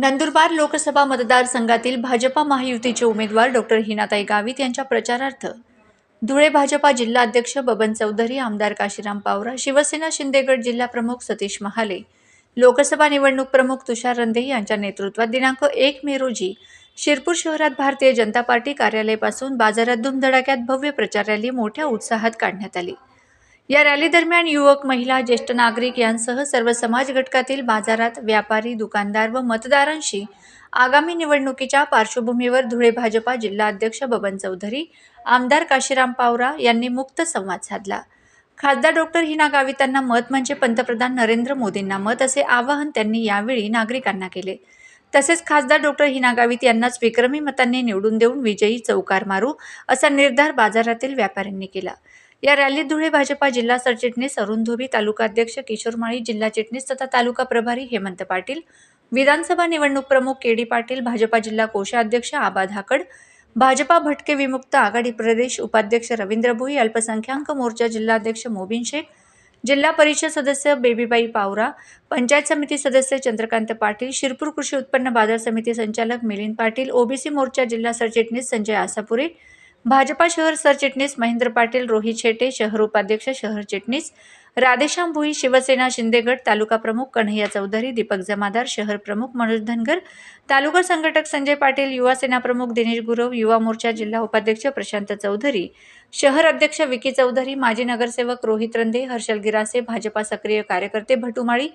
नंदुरबार लोकसभा मतदारसंघातील भाजपा महायुतीचे उमेदवार डॉक्टर हिनाताई गावित यांच्या प्रचारार्थ धुळे भाजपा जिल्हा अध्यक्ष बबन चौधरी आमदार काशीराम पावरा शिवसेना शिंदेगड जिल्हा प्रमुख सतीश महाले लोकसभा निवडणूक प्रमुख तुषार रंधे यांच्या नेतृत्वात दिनांक एक मे रोजी शिरपूर शहरात भारतीय जनता पार्टी कार्यालयापासून बाजारात धुमधडाक्यात भव्य प्रचार रॅली मोठ्या उत्साहात काढण्यात आली. या रॅली दरम्यान युवक महिला ज्येष्ठ नागरिक यांसह सर्व समाज घटकातील बाजारात व्यापारी दुकानदार व मतदारांशी आगामी निवडणुकीच्या पार्श्वभूमीवर धुळे भाजपा जिल्हा अध्यक्ष बबन चौधरी आमदार काशीराम पावरा यांनी मुक्त संवाद साधला. खासदार डॉक्टर हिना गावितांना मत म्हणजे पंतप्रधान नरेंद्र मोदींना मत असे आवाहन त्यांनी यावेळी नागरिकांना केले. तसेच खासदार डॉक्टर हिना गावित यांनाच विक्रमी मतांनी निवडून देऊन विजयी चौकार मारू असा निर्धार बाजारातील व्यापाऱ्यांनी केला. या रॅलीत धुळे भाजपा जिल्हा सरचिटणीस अरुण धोबी तालुका अध्यक्ष किशोर माळी जिल्हा चिटणीस तथा तालुका प्रभारी हेमंत पाटील विधानसभा निवडणूक प्रमुख के डी पाटील भाजपा जिल्हा कोषाध्यक्ष आबा धाकड भाजपा भटके विमुक्त आघाडी प्रदेश उपाध्यक्ष रवींद्र भोई अल्पसंख्याक मोर्चा जिल्हाध्यक्ष मोबिन शेख जिल्हा परिषद सदस्य बेबीबाई पावरा पंचायत समिती सदस्य चंद्रकांत पाटील शिरपूर कृषी उत्पन्न बाजार समिती संचालक मिलिंद पाटील ओबीसी मोर्चा जिल्हा सरचिटणीस संजय आसापुरे भाजपा शहर सरचिटणीस महेंद्र पाटील रोहित शेटे शहर उपाध्यक्ष शहर चिटणीस राधेश्याम भुई शिवसेना शिंदेगड तालुका प्रमुख कन्हैया चौधरी दीपक जमादार शहर प्रमुख मनोज धनगर तालुका संघटक संजय पाटील युवा सेना प्रमुख दिनेश गुरव युवा मोर्चा जिल्हा उपाध्यक्ष प्रशांत चौधरी शहर अध्यक्ष विकी चौधरी माजी नगरसेवक रोहित रंधे हर्षल गिरासे भाजपा सक्रिय कार्यकर्ते भटुमाळी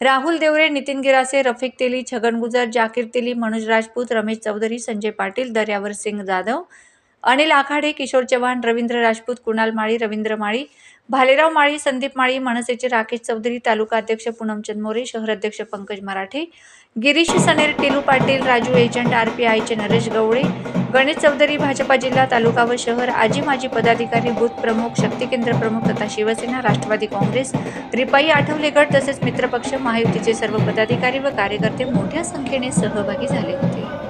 राहुल देवरे नितीन गिरासे रफिक तेली छगन गुजर जाकीर तेली मनोज राजपूत रमेश चौधरी संजय पाटील दर्यावर सिंग जाधव अनिल आखाडे किशोर चव्हाण रवींद्र राजपूत कुणाल माळी रवींद्र माळी भालेराव माळी संदीप माळी मनसेचे राकेश चौधरी तालुका अध्यक्ष पूनमचंद मोरे शहर अध्यक्ष Pankaj Marathe Girish Saner Tilu Patil Raju agent R P आयचे नरेश गवळे गणेश चौधरी भाजपा जिल्हा तालुका व शहर आजी माजी पदाधिकारी बूथ प्रमुख शक्ती केंद्र प्रमुख तथा शिवसेना राष्ट्रवादी काँग्रेस रिपाई आठवले गट तसेच मित्रपक्ष महायुतीचे सर्व पदाधिकारी व कार्यकर्ते मोठ्या संख्येने सहभागी झाले होते.